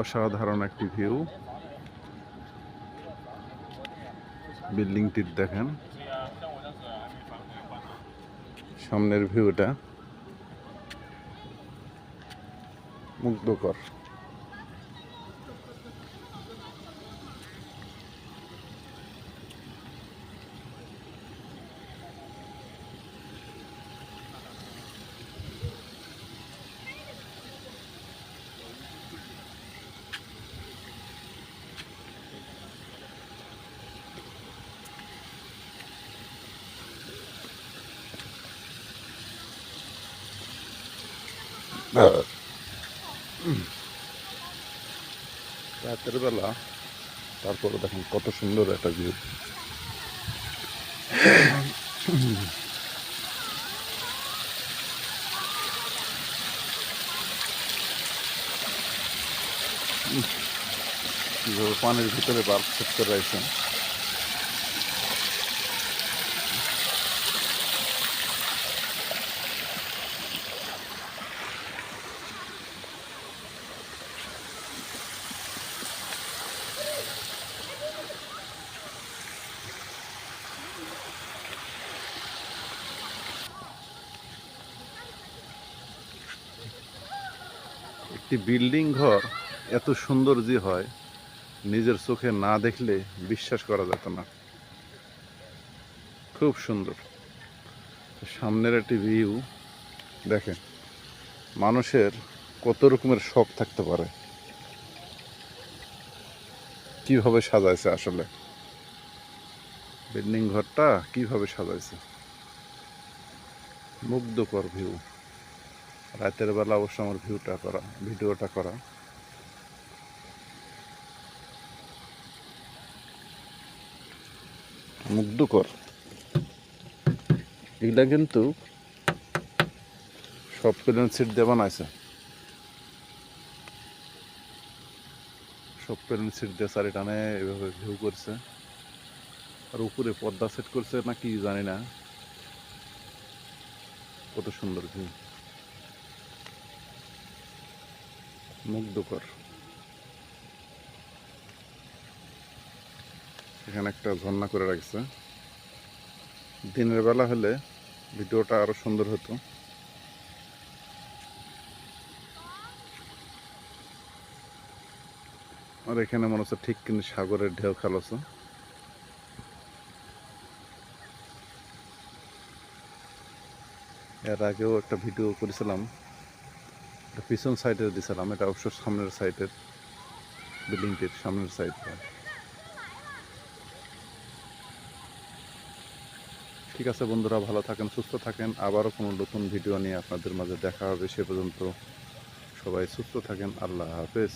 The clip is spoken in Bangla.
অসাধারণ একটি ভিউ। বিল্ডিংটির দেখেন। সামনের ভিউটা মুগ্ধকর। রাতের বেলা তারপরে দেখেন কত সুন্দর একটা ভিউ পানির ভিতরে বাল্ব সেট করে একটি বিল্ডিং ঘর এত সুন্দর যে হয়, নিজের চোখে না দেখলে বিশ্বাস করা যেত না। খুব সুন্দর। সামনের একটি ভিউ দেখেন, মানুষের কত রকমের শখ থাকতে পারে। কীভাবে সাজাইছে আসলে? বিল্ডিং ঘরটা কীভাবে সাজাইছে? মুগ্ধকর ভিউ রাতের বেলা অবশ্য আমার ভিউটা করা, ভিডিওটা করা। মুগ্ধকর। এগুলা কিন্তু সব প্লেন সিট দিয়ে বানাইছে। সব প্লেন সিট দিয়ে চারি টানে এভাবে ভিউ করছে। আর উপরে পর্দা সেট করছে না কি জানি না। কত সুন্দর ভিউ। মুগ্ধকর। এখানে একটা ঝর্ণা করে রাখছে। দিনের বেলা হলে ভিডিওটা আরও সুন্দর হতো। আর এখানে মনে হচ্ছে ঠিক কিন্তু সাগরের ঢেউ খেলাছে এর আগেও একটা ভিডিও করেছিলাম। এটা পিছন সাইডে দিছিলাম এটা অবশ্য সামনের সাইডের বিল্ডিংটির সামনের সাইডটা ঠিক আছে বন্ধুরা, ভালো থাকেন, সুস্থ থাকেন। আবারও কোনো নতুন ভিডিও নিয়ে আপনাদের মাঝে দেখা হবে, সে পর্যন্ত সবাই সুস্থ থাকেন। আল্লাহ হাফেজ।